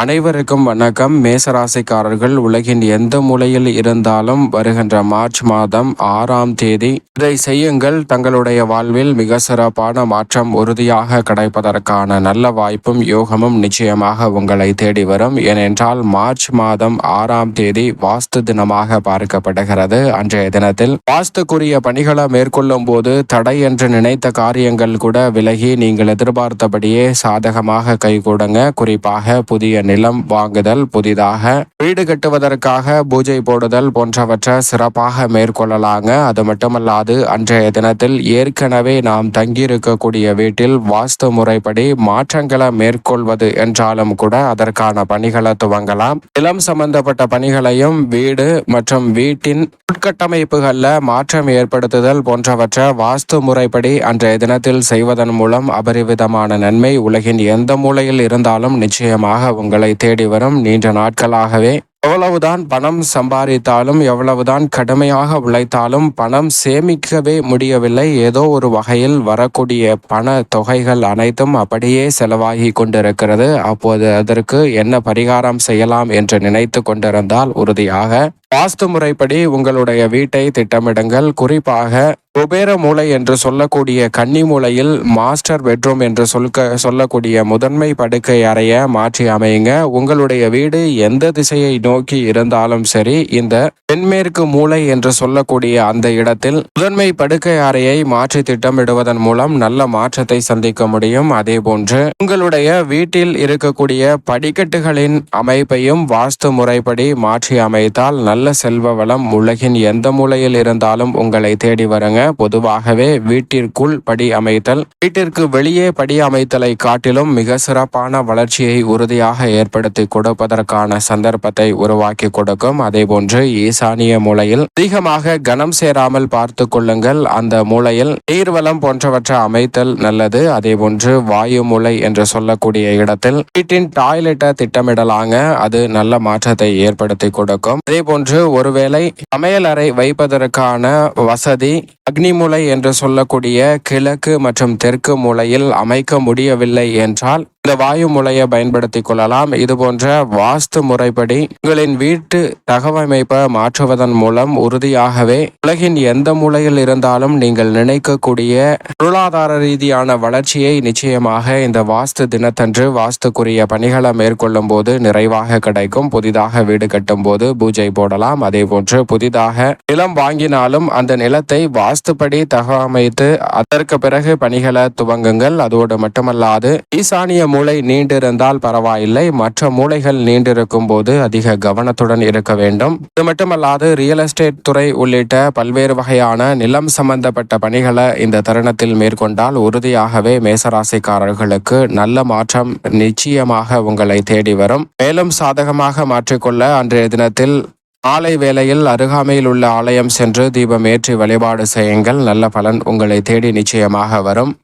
அனைவருக்கும் வணக்கம். மேசராசிக்காரர்கள் உலகின் எந்த மூலையில் இருந்தாலும் வருகின்ற மார்ச் மாதம் ஆறாம் தேதி இதை செய்யுங்கள். தங்களுடைய வாழ்வில் மிக சிறப்பான மாற்றம் உறுதியாக கிடைப்பதற்கான நல்ல வாய்ப்பும் யோகமும் நிச்சயமாக உங்களை தேடி வரும். ஏனென்றால் மார்ச் மாதம் ஆறாம் தேதி வாஸ்து தினமாக பார்க்கப்படுகிறது. அன்றைய தினத்தில் வாஸ்துக்குரிய பணிகளை மேற்கொள்ளும் போது தடை என்று நினைத்த காரியங்கள் கூட விலகி நீங்கள் எதிர்பார்த்தபடியே சாதகமாக கைகூடுங்க குறிப்பாக புதிய நிலம் வாங்குதல் புதிதாக வீடு கட்டுவதற்காக பூஜை போடுதல் போன்றவற்றை சிறப்பாக மேற்கொள்ளலாங்க. அது மட்டுமல்லாது அன்றைய தினத்தில் ஏற்கனவே நாம் தங்கியிருக்கக்கூடிய வீட்டில் வாஸ்து முறைப்படி மாற்றங்களை மேற்கொள்வது என்றாலும் கூட அதற்கான பணிகளை துவங்கலாம். நிலம் சம்பந்தப்பட்ட பணிகளையும் வீடு மற்றும் வீட்டின் உட்கட்டமைப்புகளில் மாற்றம் ஏற்படுத்துதல் போன்றவற்றை வாஸ்து முறைப்படி அன்றைய தினத்தில் செய்வதன் மூலம் அபரிவிதமான நன்மை உலகின் எந்த மூலையில் இருந்தாலும் நிச்சயமாக உங்கள் தேடி வரும் நீண்ட நாட்களாகவே. எவ்வளவுதான் பணம் சம்பாதித்தாலும் எவ்வளவுதான் கடுமையாக உழைத்தாலும் பணம் சேமிக்கவே முடியவில்லை. ஏதோ ஒரு வகையில் வரக்கூடிய பண தொகைகள் அனைத்தும் அப்படியே செலவாகி கொண்டிருக்கிறது. அப்போது அதற்கு என்ன பரிகாரம் செய்யலாம் என்று நினைத்து கொண்டிருந்தால் உறுதியாக வாஸ்து முறைப்படி உங்களுடைய வீட்டை திட்டமிடுங்கள். குறிப்பாக குபேர மூலை என்று சொல்லக்கூடிய கன்னி மூலையில் மாஸ்டர் பெட்ரூம் என்று சொல்க சொல்லக்கூடிய முதன்மை படுக்கை அறைய மாற்றி அமையுங்க. உங்களுடைய வீடு எந்த திசையை நோக்கி இருந்தாலும் சரி இந்த தென்மேற்கு மூலை என்று சொல்லக்கூடிய அந்த இடத்தில் முதன்மை படுக்கை அறையை மாற்றி திட்டமிடுவதன் மூலம் நல்ல மாற்றத்தை சந்திக்க முடியும். அதே போன்று உங்களுடைய வீட்டில் இருக்கக்கூடிய படிக்கட்டுகளின் அமைப்பையும் வாஸ்து முறைப்படி மாற்றி அமைத்தால் நல்ல செல்வ வளம் உலகின் எந்த மூலையில் இருந்தாலும் உங்களை தேடி வருங்க. பொதுவாகவே வீட்டிற்குள் படி அமைத்தல் வீட்டிற்கு வெளியே படி அமைத்தலை காட்டிலும் மிக சிறப்பான வளர்ச்சியை உறுதியாக ஏற்படுத்தி கொடுப்பதற்கான சந்தர்ப்பத்தை உருவாக்கி கொடுக்கும். அதே போன்று ஈசானிய மூலையில் அதிகமாக கனம் சேராமல் பார்த்து கொள்ளுங்கள். அந்த மூலையில் நீர்வளம் போன்றவற்றை அமைத்தல் நல்லது. அதே போன்று வாயு மூலை என்று சொல்லக்கூடிய இடத்தில் வீட்டின் டாய்லெட்டை திட்டமிடலாங்க. அது நல்ல மாற்றத்தை ஏற்படுத்தி கொடுக்கும். அதே போன்று ஒருவேளை சமையலறை வைப்பதற்கான வசதி அக்னிமுலை என்று சொல்லக்கூடிய கிழக்கு மற்றும் தெற்கு மூலையில் அமைக்க முடியவில்லை என்றால் இந்த வாயு முலையை பயன்படுத்தி கொள்ளலாம். இது போன்ற வாஸ்து முறைப்படி உங்களின் வீட்டு தகவமைப்பை மாற்றுவதன் மூலம் உறுதியாகவே உலகின் எந்த மூலையில் இருந்தாலும் நீங்கள் நினைக்கக்கூடிய பொருளாதார ரீதியான வளர்ச்சியை நிச்சயமாக இந்த வாஸ்து தினத்தன்று வாஸ்துக்குரிய பணிகளை மேற்கொள்ளும் போது நிறைவாக கிடைக்கும். புதிதாக வீடு கட்டும் போது பூஜை போடலாம். அதே போன்று புதிதாக நிலம் வாங்கினாலும் அந்த நிலத்தை வாஸ்துப்படி தகவமைத்து அதற்கு பிறகு பணிகளை துவங்குங்கள். அதோடு மட்டுமல்லாது ஈசானிய மூளை நீண்டிருந்தால் பரவாயில்லை. மற்ற மூளைகள் நீண்டிருக்கும் போது அதிக கவனத்துடன் இருக்க வேண்டும். இது மட்டுமல்லாது ரியல் எஸ்டேட் துறை உள்ளிட்ட பல்வேறு வகையான நிலம் சம்பந்தப்பட்ட பணிகளை இந்த தருணத்தில் மேற்கொண்டால் உறுதியாகவே மேசராசிக்காரர்களுக்கு நல்ல மாற்றம் நிச்சயமாக உங்களை தேடி வரும். மேலும் சாதகமாக மாற்றிக்கொள்ள அன்றைய தினத்தில் ஆலை வேளையில் அருகாமையில் உள்ள ஆலயம் சென்று தீபம் ஏற்றி வழிபாடு செய்யுங்கள். நல்ல பலன் உங்களை தேடி நிச்சயமாக வரும்.